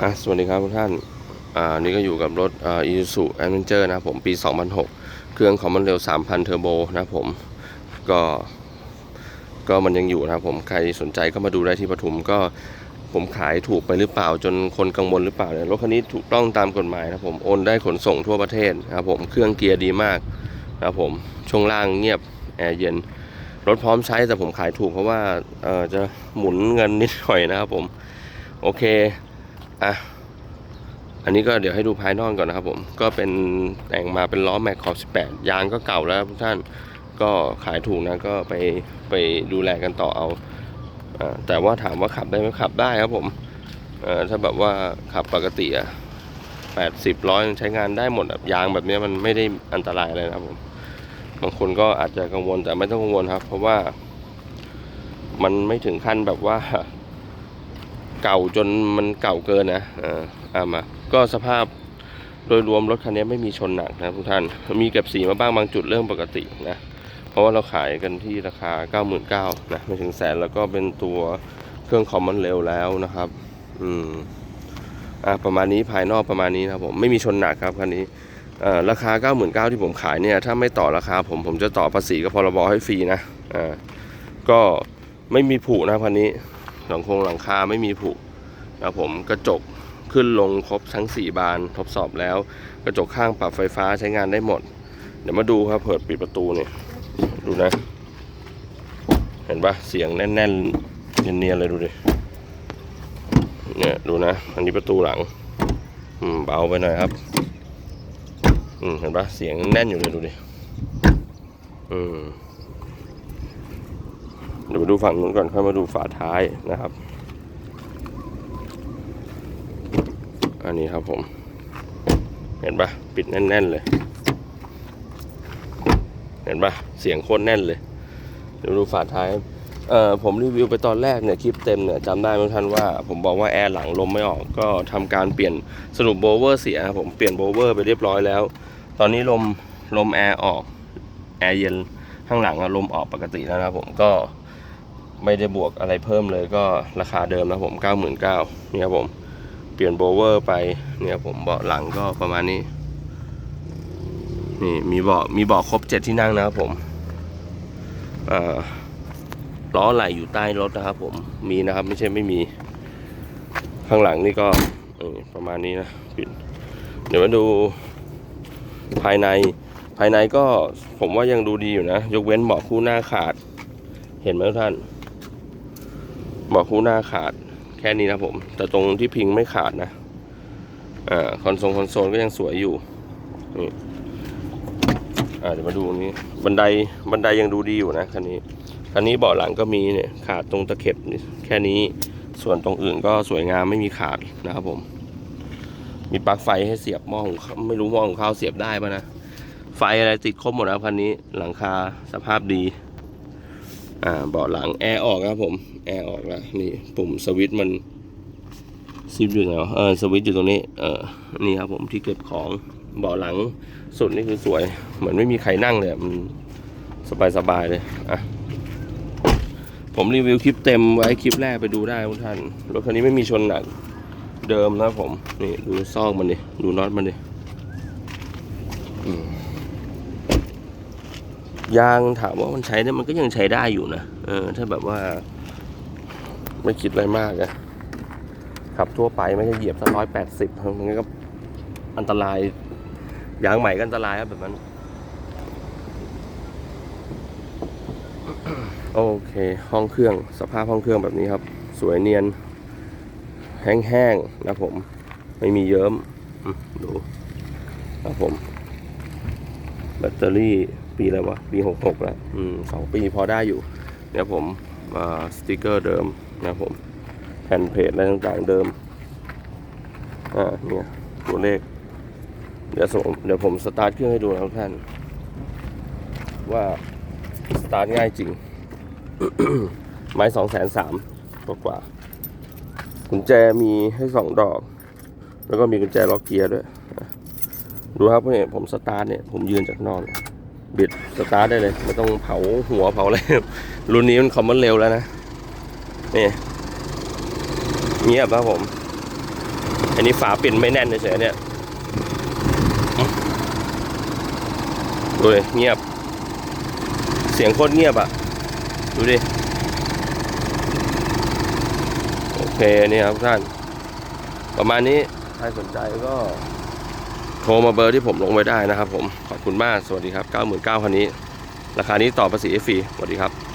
อะสวัสดีครับทุกท่าน อ่า นี่ก็อยู่กับรถอ่า Isuzu Adventure นะผมปี 2006 เครื่องคอมมอนเร็ว 3,000 เทอร์โบนะผม ก็ ก็มันยังอยู่นะผม ใครสนใจก็มาดูได้ที่ปทุม ก็ผมขายถูกไปหรือเปล่าจนคนกังวลหรือเปล่าเนี่ย รถคันนี้ถูกต้องตามกฎหมายนะผม โอนได้ขนส่งทั่วประเทศนะครับผม เครื่องเกียร์ดีมากนะผม ช่วงล่างเงียบ แอร์เย็น รถพร้อมใช้แต่ผมขายถูกเพราะว่า เออจะหมุนเงินนิดหน่อยนะครับผม โอเค อะอันนี้ก็เดี๋ยวให้ดูภายนอกก่อนนะครับผม ก็เป็นแต่งมาเป็นล้อแม็กขอบ 18 ยางก็เก่าแล้วทุกท่าน ก็ขายถูกนะก็ไปไปดูแลกันต่อเอาอแต่ว่าถามว่าขับได้ไหมขับได้ครับผมถ้าแบบว่าขับปกติอะ80ร้อยใช้งานได้หมดอะยางแบบนี้มันไม่ได้อันตรายอะไรนะครับผม บางคนก็อาจจะกังวลแต่ไม่ต้องกังวลครับ เพราะว่ามันไม่ถึงขั้นแบบว่า เก่าจนมันเก่าเกินนะอ่าเอามา ก็สภาพโดยรวมรถคันนี้ไม่มีชนหนักนะทุกท่าน มีเก็บสีมาบ้างบางจุดเรื่องปกตินะ เพราะว่าเราขายกันที่ราคา 99,000นะไม่ถึงแสนแล้วก็เป็นตัวเครื่องคอมมอนเร็วแล้วนะครับ อืมอะประมาณนี้ภายนอกประมาณนี้นะครับผมไม่มีชนหนักครับคันนี้เอ่อราคา 99,000ที่ผมขายเนี่ย ถ้าไม่ต่อราคาผมผมจะต่อภาษีกับพรบให้ฟรีนะอ่าก็ไม่มีผุนะคันนี้ หลังคงหลังคาไม่มีผุนะผมกระจกขึ้นลงครบทั้ง 4 บานทดสอบแล้ว กระจกข้างปรับไฟฟ้าใช้งานได้หมด เดี๋ยวมาดูครับเปิดปิดประตูเนี่ยดูนะ เห็นปะเสียงแน่นๆเนียนๆเลยดูดิเนี่ยดูนะ อันนี้ประตูหลัง อืมเบาไปหน่อยครับ อืมเห็นปะเสียงแน่นอยู่เลยดูดิอืม ดี๋ยวมาดูฝั่งนู้นก่อนค่อยมาดูฝาท้ายนะครับ อันนี้ครับผม เห็นปะปิดแน่น ๆ เลย เห็นปะเสียงโคตรแน่นเลย เดี๋ยวดูฝาท้ายเอ่อผมรีวิวไปตอนแรกเนี่ยคลิปเต็มเนี่ยจำได้ไหมท่านว่าผมบอกว่าแอร์หลังลมไม่ออกก็ทำการเปลี่ยนสรุปโบเวอร์เสียครับผมเปลี่ยนโบเวอร์ไปเรียบร้อยแล้ว ตอนนี้ลมลมแอร์ออกแอร์เย็นข้างหลังลมออกปกติแล้วนะผมก็ ไม่ได้บวกอะไรเพิ่มเลยก็ราคาเดิมนะผม99,000เนี่ยครับผม เปลี่ยนโบเวอร์ไปเนี่ยครับผมเบาะหลังก็ประมาณนี้ นี่มีเบาะมีเบาะครบเจ็ดที่นั่งนะครับผมอ่าล้อไหลอยู่ใต้รถนะครับผมมีนะครับไม่ใช่ไม่มี ข้างหลังนี่ก็ประมาณนี้นะปิดเดี๋ยวมาดูภายในภายในก็ผมว่ายังดูดีอยู่นะ ยกเว้นเบาะคู่หน้าขาด เห็นไหมทุกท่าน บอกคู่หน้าขาดแค่นี้นะผม แต่ตรงที่พิงไม่ขาดนะอ่าคอนโซลคอนโซลก็ยังสวยอยู่นี่อ่าเดี๋ยวมาดูนี้บันไดบันไดยังดูดีอยู่นะคันนี้คันนี้เบาะหลังก็มีเนี่ยขาดตรงตะเข็บนี่แค่นี้ส่วนตรงอื่นก็สวยงามไม่มีขาดนะครับผม มีปลั๊กไฟให้เสียบหม้อหุงข้าไม่รู้หม้อหุงข้าวเสียบได้ปะนะไฟอะไรติดครบหมดแล้วคันนี้หลังคาสภาพดี อ่าเบาะหลังแอร์ออกครับผมแอร์ออกแล้วนี่ปุ่มสวิตช์มันซิปอยู่ไหนวะเออสวิตช์อยู่ตรงนี้เออนี่ครับผมที่เก็บของเบาะหลังสุดนี่คือสวย เหมือนไม่มีใครนั่งเลยมันสบายสบายๆเลยอะผมรีวิวคลิปเต็มไว้คลิปแรกไปดูได้ทุกท่านรถคันนี้ไม่มีชนหนักเดิมนะผม นี่ ดูซอกมันดิ ดูน็อตมันดิอืม ยางถามว่ามันใช้ได้มันก็ยังใช้ได้อยู่นะเออถ้าแบบว่า ไม่คิดอะไรมากอะขับทั่วไปไม่ใช่เหยียบสักร้อยแปดสิบมันก็อันตรายยางใหม่ก็อันตรายครับแบบนั้นโอเค ห้องเครื่องสภาพห้องเครื่องแบบนี้ครับ สวยเนียน แห้งๆนะผม ไม่มีเยิ้มดูครับผมแบตเตอรี่ ปีอะไรวะ ปีหกหกแล้วอืมสองปีพอได้อยู่ เดี๋ยวผมสติกเกอร์เดิมนะผม แผ่นเพจอะไรต่างๆเดิม อ่า เนี่ย ตัวเลข เดี๋ยวส่งเดี๋ยวผมสตาร์ทเครื่องให้ดูนะท่าน ว่าสตาร์ทง่ายจริง ไม้สองแสนสามกว่าๆกุญแจมีให้สองดอก แล้วก็มีกุญแจล็อกเกียร์ด้วย ดูครับเนี่ยผมสตาร์ทเนี่ย ผมยืนจากนอกเนี่ย บิดสตาร์ทได้เลย ไม่ต้องเผาหัวเผาอะไรรุ่นนี้มันคอมมอนเร็วแล้วนะ นี่เงียบครับผม อันนี้ฝาปิ่นไม่แน่นเฉยเนี่ยดูเลยเงียบ เสียงโคตรเงียบอะดูดิ โอเคนี่ครับท่าน ประมาณนี้ ใครสนใจก็ โทรมาเบอร์ที่ผมลงไว้ได้นะครับผม ขอบคุณมาก สวัสดีครับ 99,000คันนี้ ราคานี้ต่อภาษีฟรีสวัสดีครับ